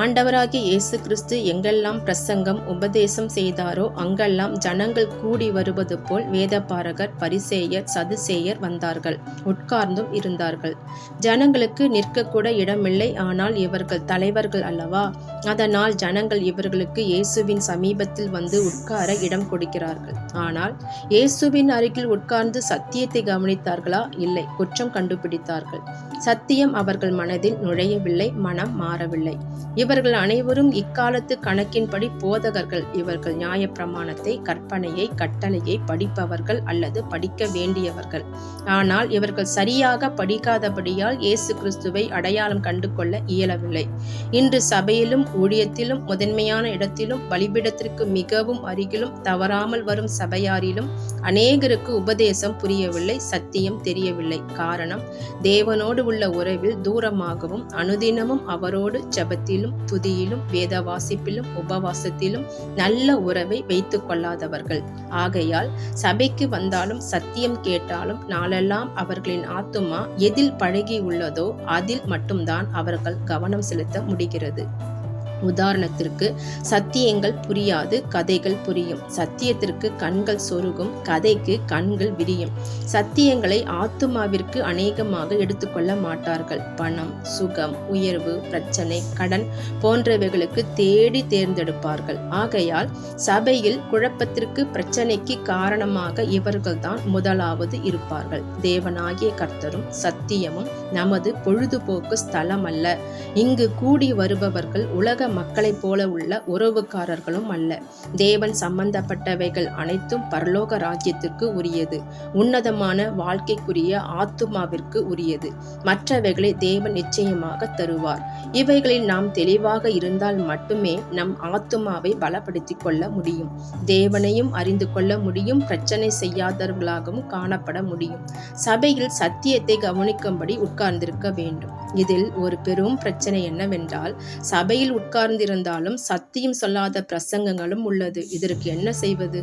ஆண்டவராகிய இயேசு கிறிஸ்து எங்கெல்லாம் பிரசங்கம் உபதேசம் செய்தாரோ அங்கெல்லாம் ஜனங்கள் கூடி வருவது போல் வேதபாரகர் பரிசேயர் சதுசேயர் வந்தார்கள். உட்கார்ந்தும் இருந்தார்கள். ஜனங்களுக்கு நிற்கக்கூட இடமில்லை. ஆனால் இவர்கள் தலைவர்கள் அல்லவா? அதனால் ஜனங்கள் இவர்களுக்கு இயேசுவின் சமீபத்தில் வந்து உட்கார இடம் கொடுக்கிறார்கள். ஆனால் இயேசுவின் அருகில் உட்கார்ந்து சத்தியத்தை கவனித்தார்களா? இல்லை. குற்றம் கண்டுபிடித்தார்கள். சத்தியம் அவர்கள் மனதில் நுழையவில்லை. மனம் மாறவில்லை. இவர்கள் அனைவரும் இக்காலத்து கணக்கின்படி போதகர்கள். இவர்கள் நியாயப்பிரமாணத்தை கற்பனையை கட்டளையை படிப்பவர்கள் அல்லது படிக்க வேண்டியவர்கள். ஆனால் இவர்கள் சரியாக படிக்காதபடியால் இயேசு கிறிஸ்துவை அடையாளம் கண்டு கொள்ள இயலவில்லை. இன்று சபையிலும் ஊழியத்திலும் முதன்மையான இடத்திலும் பலிபிடத்திற்கு மிகவும் அருகிலும் தவறாமல் வரும் சபையாரிலும் அநேகருக்கு உபதேசம் புரியவில்லை சத்தியம் தெரியவில்லை. காரணம் தேவனோடு உள்ள உறவில் தூரமாகவும் அனுதினமும் அவரோடு ஜெபத்திலும் துதியிலும் வேத வாசிப்பிலும் உபவாசத்திலும் நல்ல உறவை வைத்துக் கொள்ளாதவர்கள். ஆகையால் சபைக்கு வந்தாலும் சத்தியம் கேட்டாலும் நாளெல்லாம் அவர்களின் ஆத்துமா எதில் பழகி உள்ளதோ அதில் மட்டும்தான் அவர்கள் கவனம் செலுத்த முடிகிறது. உதாரணத்திற்கு சத்தியங்கள் புரியாது கதைகள் புரியும். சத்தியத்திற்கு கண்கள் சொருகும் கதைக்கு கண்கள் விரியும். சத்தியங்களை ஆத்துமாவிற்கு அநேகமாக எடுத்துக்கொள்ள மாட்டார்கள். பணம் சுகம் உயர்வு பிரச்சனை கடன் போன்றவைகளுக்கு தேடி தேர்ந்தெடுப்பார்கள். ஆகையால் சபையில் குழப்பத்திற்கு பிரச்சனைக்கு காரணமாக இவர்கள்தான் முதலாவது இருப்பார்கள். தேவனாகிய கர்த்தரும் சத்தியமும் நமது பொழுதுபோக்கு ஸ்தலம் அல்ல இங்கு கூடி வருபவர்கள் உலக மக்களைப் போல உள்ள உறவுக்காரர்களும் அல்ல. தேவன் சம்பந்தப்பட்டவைகள் அனைத்தும் பரலோக ராஜ்யத்திற்கு உரியது. உன்னதமான வாழ்க்கைக்குரிய ஆத்துமாவிற்கு உரியது. மற்றவைகளை தேவன் நிச்சயமாக தருவார். இவைகளில் நாம் தெளிவாக இருந்தால் மட்டுமே நம் ஆத்துமாவை பலப்படுத்திக் கொள்ள முடியும். தேவனையும் அறிந்து கொள்ள முடியும். பிரச்சனை செய்யாதவர்களாகவும் காணப்பட முடியும். சபையில் சத்தியத்தை கவனிக்கும்படி உட்கார்ந்திருக்க வேண்டும். இதில் ஒரு பெரும் பிரச்சனை என்னவென்றால் சபையில் உட்கார் உட்கார்ந்திருந்தாலும் சத்தியம் சொல்லாத பிரசங்கங்களும் உள்ளது. இதற்கு என்ன செய்வது?